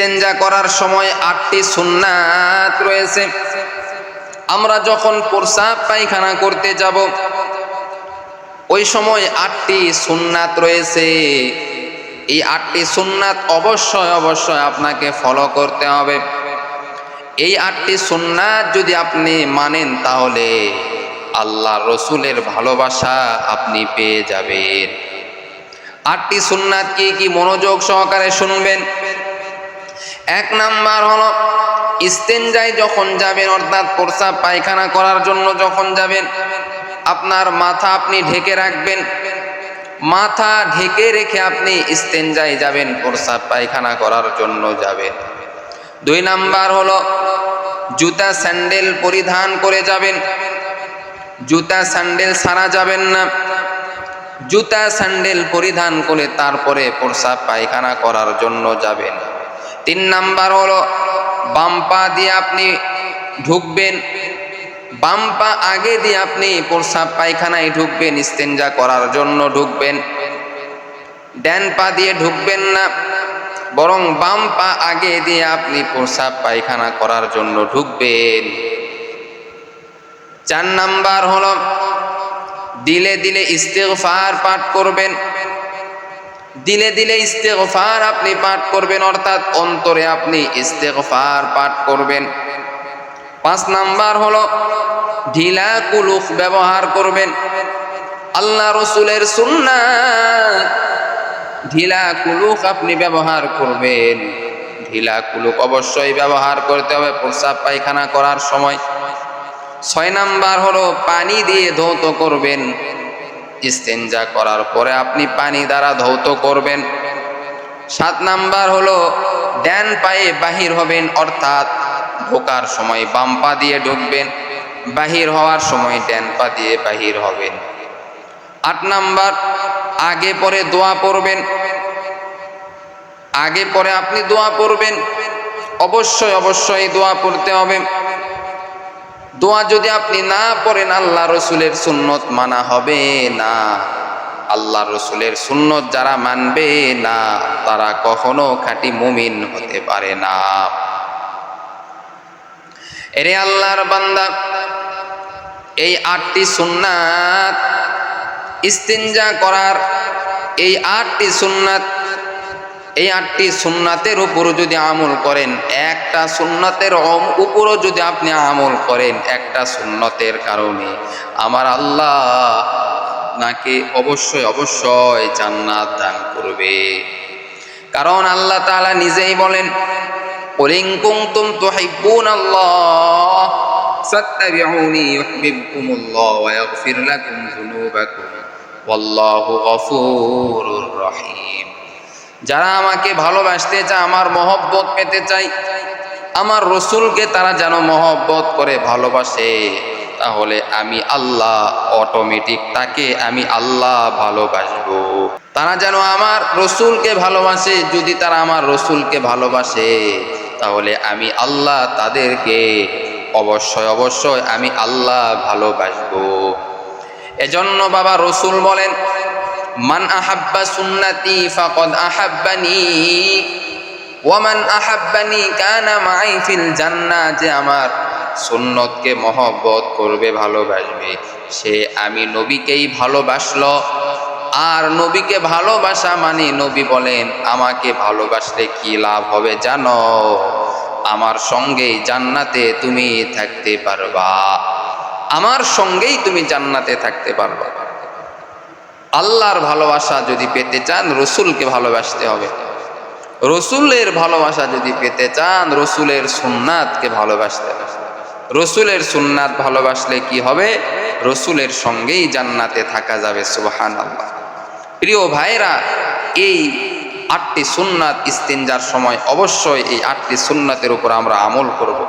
ইস্তেঞ্জা করার সময় আটটি সুন্নাত রয়েছে। আমরা যখন প্রসাব পায়খানা করতে যাব, ওই সময় আটটি সুন্নাত রয়েছে। এই আটটি সুন্নাত অবশ্যই অবশ্যই আপনাকে ফলো করতে হবে। এই আটটি সুন্নাত যদি আপনি মানেন, তাহলে আল্লাহ রসুলের ভালোবাসা আপনি পেয়ে যাবেন। আটটি সুন্নাত কি কি মনোযোগ সহকারে শুনবেন? এক নাম্বার হলো ইস্তেঞ্জায় যখন যাবেন, অর্থাৎ প্রসাব পায়খানা করার জন্য যখন যাবেন, আপনার মাথা আপনি ঢেকে রাখবেন। মাথা ঢেকে রেখে আপনি ইস্তেঞ্জায় যাবেন প্রসাব পায়খানা করার জন্য যাবেন। দুই নাম্বার হলো, জুতা স্যান্ডেল পরিধান করে যাবেন। জুতা স্যান্ডেল সারা যাবেন না। জুতা স্যান্ডেল পরিধান করে তারপরে প্রসাব পায়খানা করার জন্য যাবেন। তিন নাম্বার হলো, বাম পা দিয়ে আপনি ঢুকবেন। বাম পা আগে দিয়ে আপনি প্রসাব পায়খানায় ঢুকবেন, ইস্তেঞ্জা করার জন্য ঢুকবেন। ড্যান পা দিয়ে ঢুকবেন না, বরং বাম পা আগে দিয়ে আপনি প্রসাব পায়খানা করার জন্য ঢুকবেন। চার নাম্বার হলো, দিলে দিলে ইস্তেগফার পাঠ করবেন। দিলে দিলে ইস্তেগফার আপনি পাঠ করবেন, অর্থাৎ অন্তরে আপনি ইস্তেগফার পাঠ করবেন। পাঁচ নাম্বার হলো, ঢিলা কুলুক ব্যবহার করবেন। আল্লাহ রসুলের সুন্নাত ঢিলা কুলুক আপনি ব্যবহার করবেন। ঢিলা কুলুক অবশ্যই ব্যবহার করতে হবে, প্রস্রাব পায়খানা করার সময়। ছয় নাম্বার হলো, পানি দিয়ে ধৌত করবেন। ইস্তেঞ্জা করার পরে আপনি পানি দ্বারা ধৌত করবেন। সাত নাম্বার হলো, ড্যান পায়ে বাহির হবেন, অর্থাৎ ঢোকার সময় বাম পা দিয়ে ঢুকবেন, বাহির হওয়ার সময় ড্যান পা দিয়ে বাহির হবেন। আট নাম্বার, আগে পরে দোয়া পড়বেন। আগে পরে আপনি দোয়া পড়বেন। অবশ্যই অবশ্যই দোয়া পড়তে হবে। দোয়া যদি আপনি না পড়েন, আল্লাহ রসুলের সুন্নত মানা হবে না। আল্লাহ রসুলের সুন্নত যারা মানবে না, তারা কখনো খাঁটি মুমিন হতে পারে না। এরে আল্লাহর বান্দা, এই আটটি সুন্নাত ইস্তিনজা করার, এই আটটি সুন্নাত এই আটটি সুন্নাতের উপরও যদি আমল করেন, একটা সুন্নাতের উপরও যদি আপনি আমল করেন, একটা সুন্নতের কারণে আমার আল্লাহ নাকি অবশ্যই অবশ্যই জান্নাত দান করবে। কারণ আল্লাহ তালা নিজেই বলেন কলিংকুং আল্লাহ রহিম। যারা আমাকে ভালোবাসতে চায়, আমার মহব্বত পেতে চাই আমার রসুলকে তারা যেন মহব্বত করে ভালোবাসে, তাহলে আমি আল্লাহ অটোমেটিক তাকে আমি আল্লাহ ভালোবাসবো। তারা যেন আমার রসুলকে ভালোবাসে, যদি তারা আমার রসুলকে ভালোবাসে, তাহলে আমি আল্লাহ তাদেরকে অবশ্যই অবশ্যই আমি আল্লাহ ভালোবাসবো। এজন্য বাবা রসুল বলেন মান আহাব্বা সুন্নতি ফাকদ আহাব্বানি ওয়ামান আহাব্বানি কানা মাই ফিল জান্নাহ যে আমার সুন্নতকে মহব্বত করবে, ভালোবাসবে। সে আমি নবীকেই ভালোবাসলো। আর নবীকে ভালোবাসা মানে নবী বলেন, আমাকে ভালোবাসলে কি লাভ হবে জানো? আমার সঙ্গেই জান্নাতে তুমি থাকতে পারবা। আমার সঙ্গেই তুমি জান্নাতে থাকতে পারবা। আল্লাহর ভালোবাসা যদি পেতে চান, রসুলকে ভালোবাসতে হবে। রসুলের ভালোবাসা যদি পেতে চান, রসুলের সুন্নাতকে ভালোবাসতে হবে। রসুলের সুন্নাত ভালোবাসলে কি হবে? রসুলের সঙ্গেই জান্নাতে থাকা যাবে সুবাহান আল্লাহ প্রিয় ভাইরা এই আটটি সুন্নাত ইস্তিনজার সময় অবশ্যই এই আটটি সুন্নাতের উপর আমরা আমল করব।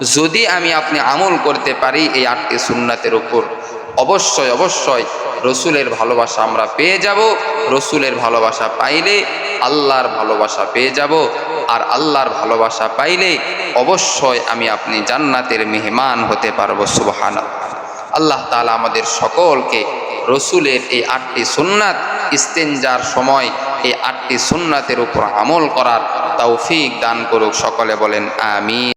যদি আমি আপনি আমল করতে পারি এই আটটি সুন্নাতের উপর, অবশ্যই অবশ্যই রসুলের ভালোবাসা আমরা পেয়ে যাব। রসুলের ভালোবাসা পাইলে আল্লাহর ভালোবাসা পেয়ে যাব। আর আল্লাহর ভালোবাসা পাইলে অবশ্যই আমি আপনি জান্নাতের মেহমান হতে পারব সুবহান আল্লাহ তালা আমাদের সকলকে রসুলের এই আটটি সুন্নাত ইস্তেঞ্জার সময় এই আটটি সুন্নাতের উপর আমল করার তৌফিক দান করুক, সকলে বলেন, আমিন।